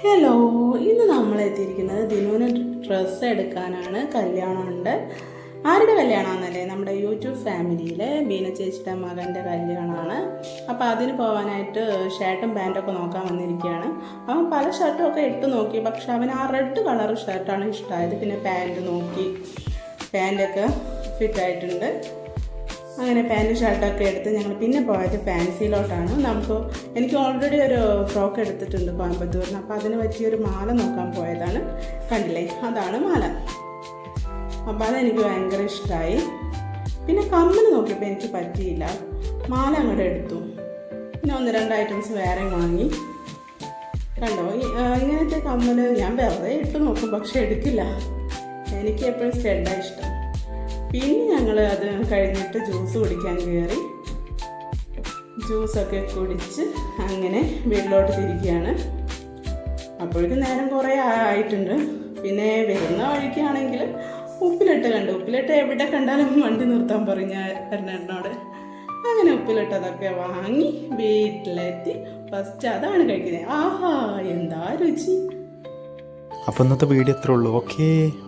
Hello ഇന്ന് നമ്മൾ എത്തിയിരിക്കുന്നത് ദിനുവിന് ഡ്രസ്സ് എടുക്കാനാണ്. കല്യാണമുണ്ട്. ആരുടെ കല്യാണമാണെന്നല്ലേ? നമ്മുടെ യൂട്യൂബ് ഫാമിലിയിലെ ബീന ചേച്ചിയുടെ മകന്റെ കല്യാണമാണ്. അപ്പോൾ അതിന് പോകാനായിട്ട് ഷർട്ടും പാന്റൊക്കെ നോക്കാൻ വന്നിരിക്കുകയാണ്. അവൻ പല ഷർട്ടും ഒക്കെ ഇട്ട് നോക്കി. പക്ഷെ അവൻ ആ റെഡ് കളർ ഷർട്ടാണ് ഇഷ്ടമായത്. പിന്നെ പാന്റ് നോക്കി. പാന്റൊക്കെ ഫിറ്റായിട്ടുണ്ട്. അങ്ങനെ പാന്റും ഷർട്ടൊക്കെ എടുത്ത് ഞങ്ങൾ പിന്നെ പോയത് ഫാൻസിയിലോട്ടാണ്. നമുക്ക് എനിക്ക് ഓൾറെഡി ഒരു ഫ്രോക്ക് എടുത്തിട്ടുണ്ട് കോയമ്പത്തൂരിന് അപ്പോൾ അതിന് പറ്റിയൊരു മാല നോക്കാൻ പോയതാണ്. കണ്ടില്ലേ? അതാണ് മാല. അപ്പോൾ അതെനിക്ക് ഭയങ്കര ഇഷ്ടമായി പിന്നെ കമ്മൽ നോക്കിയപ്പോൾ എനിക്ക് പറ്റിയില്ല. മാല അങ്ങോട്ട് എടുത്തു. പിന്നെ ഒന്ന് രണ്ട് ഐറ്റംസ് വേറെ വാങ്ങി. കണ്ടോ? ഇങ്ങനത്തെ കമ്മൽ ഞാൻ വെറുതെ ഇട്ട് നോക്കും പക്ഷെ എടുക്കില്ല. എനിക്ക് എപ്പോഴും സ്റ്റെഡാണ് ഇഷ്ടം. പിന്നെ ഞങ്ങൾ അത് കഴിഞ്ഞിട്ട് ജ്യൂസ് കുടിക്കാൻ കയറി ജ്യൂസൊക്കെ കുടിച്ച് അങ്ങനെ വീട്ടിലോട്ട് തിരിക്കുകയാണ്. അപ്പോഴേക്കും നേരം കുറേ ആയിട്ടുണ്ട്. പിന്നെ വരുന്ന വഴിക്കാണെങ്കിൽ ഉപ്പിലിട്ട് കണ്ടു. ഉപ്പിലിട്ട് എവിടെ കണ്ടാലും വണ്ടി നിർത്താൻ പറഞ്ഞു ഞാൻ എറണാടിനോട് അങ്ങനെ ഉപ്പിലിട്ടതൊക്കെ വാങ്ങി വീട്ടിലെത്തി. ഫസ്റ്റ് അതാണ് കഴിക്കുന്നത്. ആഹാ എന്താ രുചി? അപ്പൊ ഇന്നത്തെ വീഡിയോ ഇത്രേ ഉള്ളൂ. ഓക്കേ